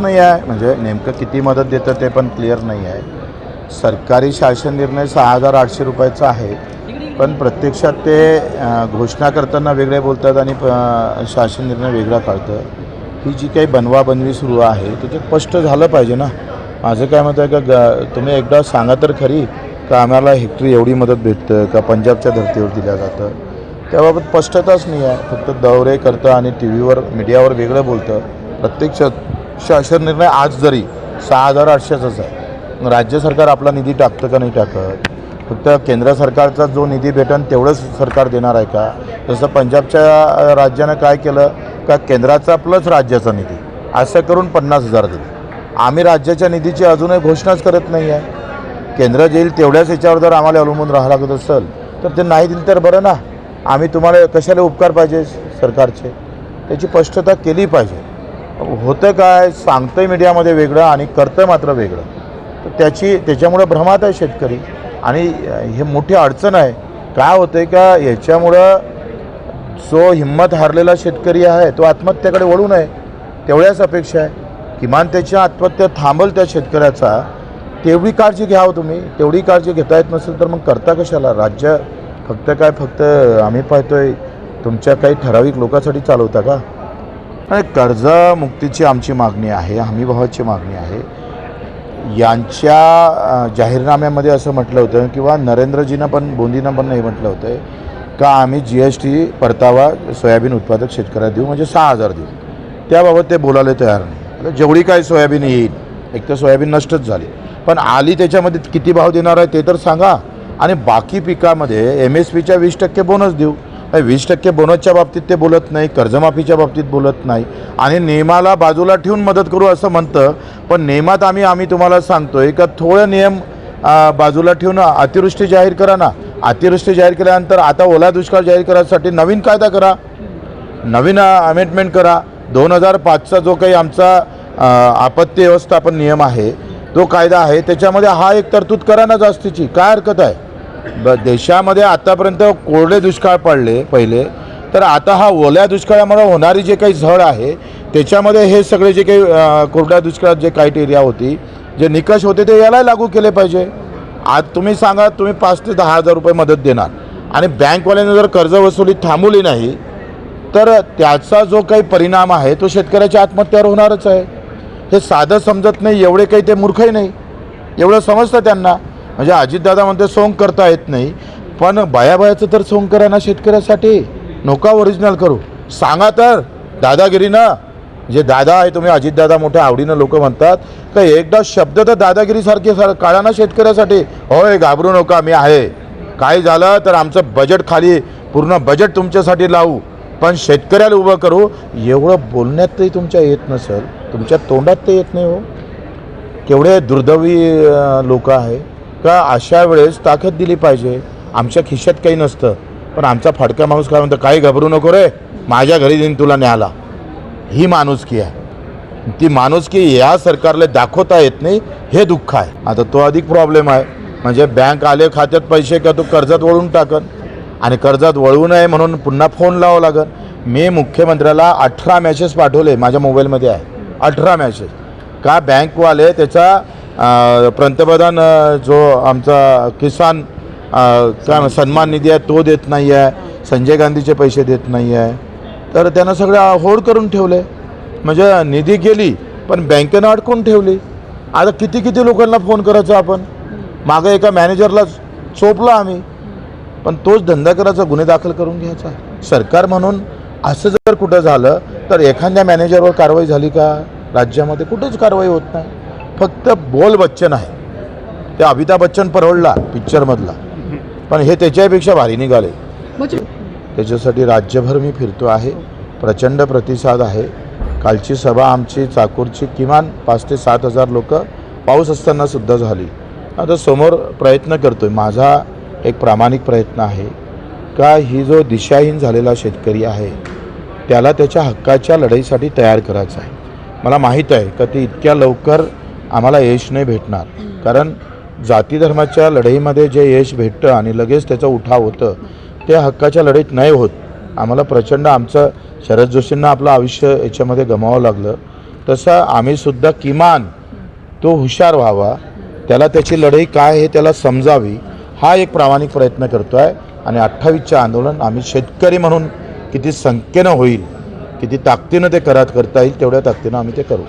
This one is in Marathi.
नाही आहे. म्हणजे नेमकं किती मदत देतं ते पण क्लिअर नाही आहे. सरकारी शासन निर्णय सहा हजार आठशे रुपयाचा आहे. पण प्रत्यक्षात ते घोषणा करताना वेगळे बोलतात आणि शासन निर्णय वेगळा काढतं. ही जी काही बनवाबनवी सुरू आहे ते स्पष्ट झालं पाहिजे ना. माझं काय मत आहे का ग तुम्ही एकदा सांगा तर खरी का आम्हाला हेक्टरी एवढी मदत भेटतं का पंजाबच्या धर्तीवर दिलं जातं? त्याबाबत स्पष्टताच नाही आहे. फक्त दौरे करतं आणि टी व्हीवर मीडियावर वेगळं बोलतं. प्रत्यक्षात शासन निर्णय आज जरी सहा हजार आठशेचाच आहे. राज्य सरकार आपला निधी टाकतं का नाही टाकत? फक्त केंद्र सरकारचा जो निधी भेटन तेवढंच सरकार देणार आहे का? जसं पंजाबच्या राज्यानं काय केलं? का केंद्राचा प्लस राज्याचा निधी. असं करून पन्नास हजार दिले. आम्ही राज्याच्या निधीची अजूनही घोषणाच करत नाही आहे. केंद्र देईल तेवढ्याच याच्यावर जर आम्हाला अवलंबून राहावं लागत असेल तर ते नाही दिलं तर बरं ना. आम्ही तुम्हाला कशाला उपकार पाहिजे सरकारचे? त्याची स्पष्टता केली पाहिजे. होतं काय सांगतंय मीडियामध्ये वेगळं आणि करतं मात्र वेगळं. तर त्याची त्याच्यामुळं भ्रमात आहे शेतकरी. आणि हे मोठी अडचण आहे. काय होतं आहे का याच्यामुळं जो हिंमत हारलेला शेतकरी आहे तो आत्महत्याकडे वळू नये तेवढ्याच अपेक्षा आहे. किमान त्याची आत्महत्या थांबल त्या शेतकऱ्याचा तेवढी काळजी घ्यावं तुम्ही. तेवढी काळजी घेता येत नसेल तर मग करता कशाला? राज्य फक्त काय फक्त आम्ही पाहतोय तुमच्या काही ठराविक लोकांसाठी चालवता का? कर्जमुक्तीची आमची मागणी आहे हमीभावाची मागणी आहे. यांच्या जाहीरनाम्यामध्ये असं म्हटलं होतं किंवा नरेंद्रजीनं पण बोंदीनं पण नाही म्हटलं होतं का आम्ही जी एस टी परतावा सोयाबीन उत्पादक शेतकऱ्याला देऊ म्हणजे सहा हजार देऊ. त्याबाबत ते बोलायला तयार नाही. आता जेवढी काय सोयाबीन येईल एक तर सोयाबीन नष्टच झाली. पण आली त्याच्यामध्ये किती भाव देणार आहे ते तर सांगा. आणि बाकी पिकामध्ये एम एस पीच्या वीस टक्के बोनस देऊ. वीस टक्के बोनसच्या बाबतीत ते बोलत नाही कर्जमाफीच्या बाबतीत बोलत नाही. आणि नियमाला बाजूला ठेवून मदत करू असं म्हणतं पण नियमात आम्ही आम्ही तुम्हाला सांगतो आहे का थोडं नियम बाजूला ठेवून अतिवृष्टी जाहीर करा ना. अतिवृष्टी जाहीर केल्यानंतर आता ओला दुष्काळ जाहीर करायसाठी नवीन कायदा करा. नवीन अमेंडमेंट करा. दोन हजार पाचचा जो काही आमचा आपत्ती व्यवस्थापन नियम आहे तो कायदा आहे. त्याच्यामध्ये हा एक तरतूद करा ना जास्तीची. काय हरकत आहे? ब देशामध्ये आतापर्यंत कोरडे दुष्काळ पडले पहिले. तर आता हा ओल्या दुष्काळामुळे होणारी जे काही झड आहे त्याच्यामध्ये हे सगळे जे काही कोरड्या दुष्काळात जे क्रायटेरिया होती जे निकष होते ते याला लागू केले पाहिजे. आज तुम्ही सांगा तुम्ही पाच ते दहा हजार रुपये मदत देणार. आणि बँकवाल्याने जर कर्ज वसुली थांबवली नाही तर त्याचा जो काही परिणाम आहे तो शेतकऱ्याच्या आत्महत्यावर होणारच आहे. हे साधं समजत नाही एवढे काही ते मूर्खही नाही. एवढं समजतं त्यांना. म्हणजे अजितदादा म्हणते सोंग करता येत नाही. पण बायाबायाचं तर सोंग करा ना शेतकऱ्यासाठी. नोका ओरिजिनल करू. सांगा तर दादागिरीनं. जे दादा आहे तुम्ही अजितदादा मोठ्या आवडीनं लोक म्हणतात. तर एकदा शब्द तर दादागिरीसारखे सार काढा ना शेतकऱ्यासाठी. होय घाबरू नका मी आहे. काय झालं तर आमचं बजेट खाली पूर्ण बजेट तुमच्यासाठी लावू. पण शेतकऱ्याला उभं करू. एवढं बोलण्यातही तुमच्या येत नसेल. तुमच्या तोंडात ते येत नाही हो. केवढे दुर्दैवी लोक आहे. का अशा वेळेस ताकद दिली पाहिजे? आमच्या खिशात काही नसतं. पण आमचा फाडका माणूस काय म्हणतो काही घाबरू नको रे माझ्या घरी देईन तुला न्यायला. ही माणुसकी आहे. ती माणुसकी या सरकारला दाखवता येत नाही हे दुःख आहे. आता तो अधिक प्रॉब्लेम आहे. म्हणजे बँक आले खात्यात पैसे का तो कर्जात वळून टाकन? आणि कर्जात वळू नये म्हणून पुन्हा फोन लावावं लागन? मी मुख्यमंत्र्याला अठरा मॅसेज पाठवले माझ्या मोबाईलमध्ये आहे. अठरा मॅसेज का बँकवाले त्याचा पंतप्रधान जो आमचा किसान काय सन्मान निधी आहे तो देत नाही आहे संजय गांधीचे पैसे देत नाही आहे तर त्यांना सगळं होड करून ठेवले. म्हणजे निधी गेली पण बँकेनं अडकून ठेवली. आता किती किती लोकांना फोन करायचा आपण? मागं एका मॅनेजरला चोपलो आम्ही. पण तोच धंदा करायचा गुन्हे दाखल करून घ्यायचा. सरकार म्हणून असं जर कुठं झालं तर एखाद्या मॅनेजरवर कारवाई झाली का? राज्यामध्ये कुठंच कारवाई होत नाही. फक्त बोल बच्चन आहे. ते अमिताभ बच्चन परवडला पिक्चरमधला पण हे त्याच्यापेक्षा भारी निघाले. त्याच्यासाठी राज्यभर मी फिरतो आहे. प्रचंड प्रतिसाद आहे. कालची सभा आमची चाकूरची किमान पाच ते सात हजार लोक पाऊस असताना सुद्धा झाली. आता समोर प्रयत्न करतो आहे माझा एक प्रामाणिक प्रयत्न आहे का ही जो दिशाहीन झालेला शेतकरी आहे त्याला त्याच्या हक्काच्या लढाईसाठी तयार करायचं आहे? मला माहीत आहे का ते इतक्या लवकर आम्हाला यश नाही भेटणार. कारण जाती धर्माच्या लढाईमध्ये जे यश भेटतं आणि लगेच त्याचा उठाव होतं ते हक्काच्या लढाईत नाही होत. आम्हाला प्रचंड आमचं शरद जोशींना आपलं आयुष्य याच्यामध्ये गमावं लागलं. तसं आम्हीसुद्धा किमान तो हुशार व्हावा त्याला त्याची लढाई काय हे त्याला समजावी हा एक प्रामाणिक प्रयत्न करतो आहे आणि अठ्ठावीसचं आंदोलन आम्ही शेतकरी म्हणून किती संख्येनं होईल किती ताकदीनं ते करात करता येईल तेवढ्या ताकदीनं आम्ही ते करू.